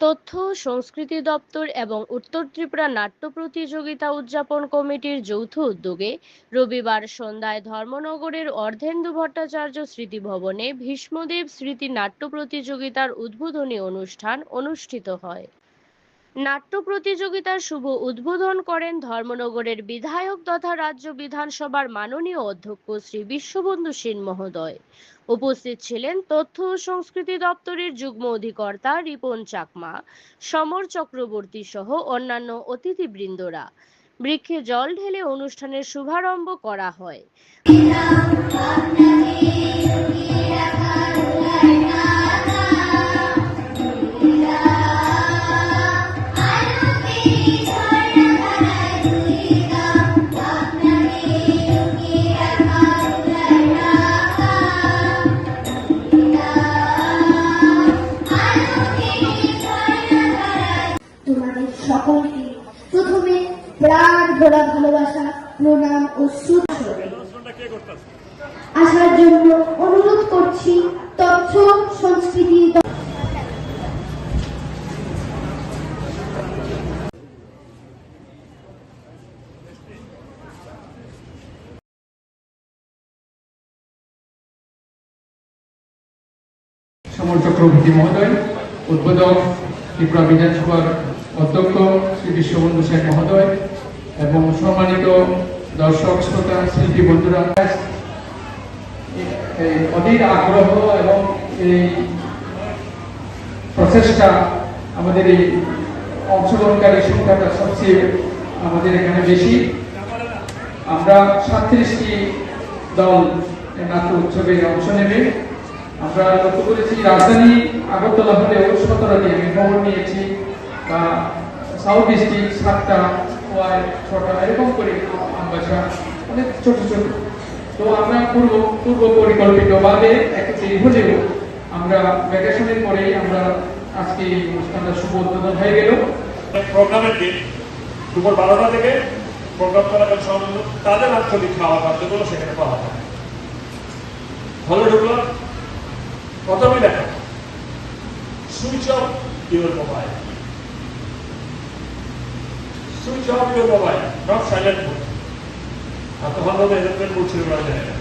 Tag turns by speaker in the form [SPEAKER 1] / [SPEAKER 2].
[SPEAKER 1] তথ্য, সংস্কৃতি দপ্তর এবং উত্তর ত্রিপুরা নাট্য প্রতিযোগিতা উদযাপন কমিটির যৌথ উদ্যোগে রবিবার সন্ধ্যায় ধর্মনগরের অর্ধেন্দু ভট্টাচার্য স্মৃতি ভবনে ভীষ্মদেব স্মৃতি নাট্য প্রতিযোগিতার উদ্বোধনী অনুষ্ঠান অনুষ্ঠিত হয়। নাট্য প্রতিযোগিতার শুভ উদ্বোধন করেন ধর্মনগরের বিধায়ক তথা রাজ্য বিধানসভার মাননীয় অধ্যক্ষ শ্রী বিশ্ববন্ধু সেন মহোদয়। উপস্থিত ছিলেন তথ্য ও সংস্কৃতি দপ্তরের যুগ্ম অধিকর্তা রিপন চাকমা, সমর চক্রবর্তী সহ অন্যান্য অতিথিবৃন্দরা। বৃক্ষে জল ঢেলে অনুষ্ঠানের শুভারম্ভ করা হয়।
[SPEAKER 2] সকলকে প্রথমে প্রাণ ভরা ভালোবাসা, প্রণাম ও সুধরে আসার জন্য অনুরোধ করছি তথ্য, সংস্কৃতি
[SPEAKER 3] সমর চক্রবর্তী মহোদয়, উদ্বোধক ত্রিপুরা বিধানসভার অধ্যক্ষ শ্রী বিশ্ববন্ধু সেন মহোদয় এবং সম্মানিত দর্শক, শ্রোতা, শিল্পী বন্ধুরা অধীর আগ্রহ এবং এই প্রচেষ্টা আমাদের এই অংশগ্রহণকারী সংখ্যাটা সবচেয়ে আমাদের এখানে বেশি। আমরা সাতত্রিশটি দল নাট্য উৎসবে অংশ নেবে। আমরা লক্ষ্য করেছি, রাজধানী আগরতলা হলেও সতেরোটি আমি খবর নিয়েছি। বা সাউথ ডিস্ট্রিক্ট সাতটা, ওয়াই, ছটা, এরকম করে আমবাসা অনেক ছোট ছোট। তো আমরা পূর্ব পূর্ব পরিকল্পিতভাবে একটি হলেও আমরা ভ্যাকেশনের পরেই আমরা আজকে এই অনুষ্ঠানটা শুভ উদ্বোধন হয়ে গেল।
[SPEAKER 4] প্রোগ্রামের দিন, দুপুর বারোটা থেকে প্রোগ্রাম চলাকালীন সময় তাদের আঞ্চলিক খাওয়া খাদ্যগুলো সেখানে পাওয়া যায়। হলে ঢুকলাম প্রথমে দেখা, switch off your mobile. Switch off your mobile not silent mode আর তখন তো এরোপ্লেন মোড ছিল না
[SPEAKER 5] শুনে